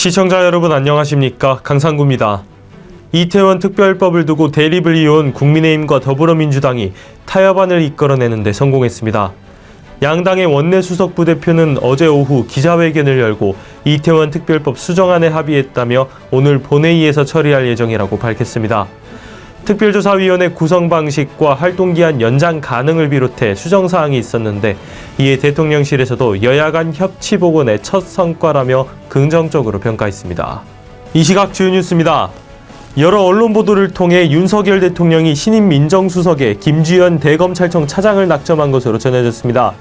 시청자 여러분 안녕하십니까 강상구입니다. 이태원 특별법을 두고 대립을 이어온 국민의힘과 더불어민주당이 타협안을 이끌어내는 데 성공했습니다. 양당의 원내 수석 부대표는 어제 오후 기자회견을 열고 이태원 특별법 수정안에 합의했다며 오늘 본회의에서 처리할 예정이라고 밝혔습니다. 특별조사위원회 구성 방식과 활동기한 연장 가능을 비롯해 수정 사항이 있었는데 이에 대통령실에서도 여야 간 협치 복원의 첫 성과라며 긍정적으로 평가했습니다. 이 시각 주요 뉴스입니다. 여러 언론 보도를 통해 윤석열 대통령이 신임 민정수석에 김주현 대검찰청 차장을 낙점한 것으로 전해졌습니다.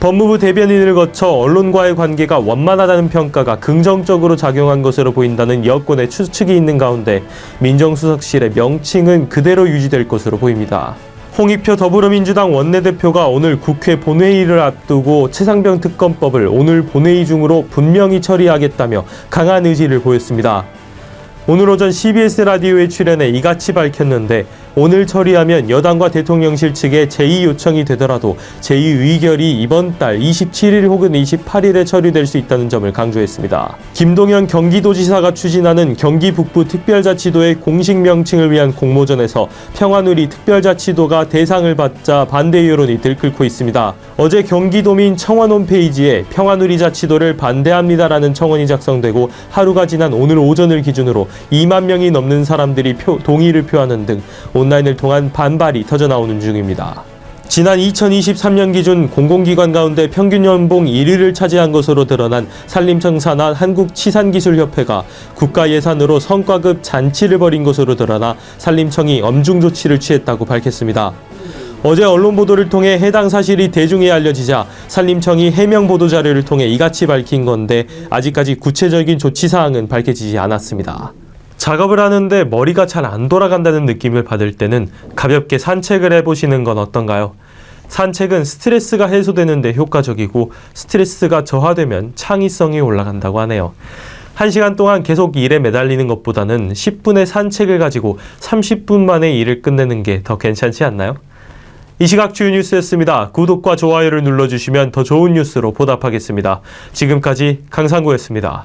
법무부 대변인을 거쳐 언론과의 관계가 원만하다는 평가가 긍정적으로 작용한 것으로 보인다는 여권의 추측이 있는 가운데 민정수석실의 명칭은 그대로 유지될 것으로 보입니다. 홍익표 더불어민주당 원내대표가 오늘 국회 본회의를 앞두고 최상병 특검법을 오늘 본회의 중으로 분명히 처리하겠다며 강한 의지를 보였습니다. 오늘 오전 CBS 라디오에 출연해 이같이 밝혔는데 오늘 처리하면 여당과 대통령실 측에 제2 요청이 되더라도 제2 의결이 이번 달 27일 혹은 28일에 처리될 수 있다는 점을 강조했습니다. 김동연 경기도지사가 추진하는 경기 북부 특별자치도의 공식 명칭을 위한 공모전에서 평화누리 특별자치도가 대상을 받자 반대 여론이 들끓고 있습니다. 어제 경기도민 청원 홈페이지에 평화누리 자치도를 반대합니다라는 청원이 작성되고 하루가 지난 오늘 오전을 기준으로 2만 명이 넘는 사람들이 표- 동의를 표하는 등 온라인을 통한 반발이 터져 나오는 중입니다. 지난 2023년 기준 공공기관 가운데 평균 연봉 1위를 차지한 것으로 드러난 산림청 산하 한국치산기술협회가 국가 예산으로 성과급 잔치를 벌인 것으로 드러나 산림청이 엄중 조치를 취했다고 밝혔습니다. 어제 언론 보도를 통해 해당 사실이 대중에 알려지자 산림청이 해명 보도 자료를 통해 이같이 밝힌 건데 아직까지 구체적인 조치 사항은 밝혀지지 않았습니다. 작업을 하는데 머리가 잘 안 돌아간다는 느낌을 받을 때는 가볍게 산책을 해보시는 건 어떤가요? 산책은 스트레스가 해소되는데 효과적이고 스트레스가 저하되면 창의성이 올라간다고 하네요. 한시간 동안 계속 일에 매달리는 것보다는 10분의 산책을 가지고 30분 만에 일을 끝내는 게 더 괜찮지 않나요? 이 시각 주요 뉴스였습니다. 구독과 좋아요를 눌러주시면 더 좋은 뉴스로 보답하겠습니다. 지금까지 강상구였습니다.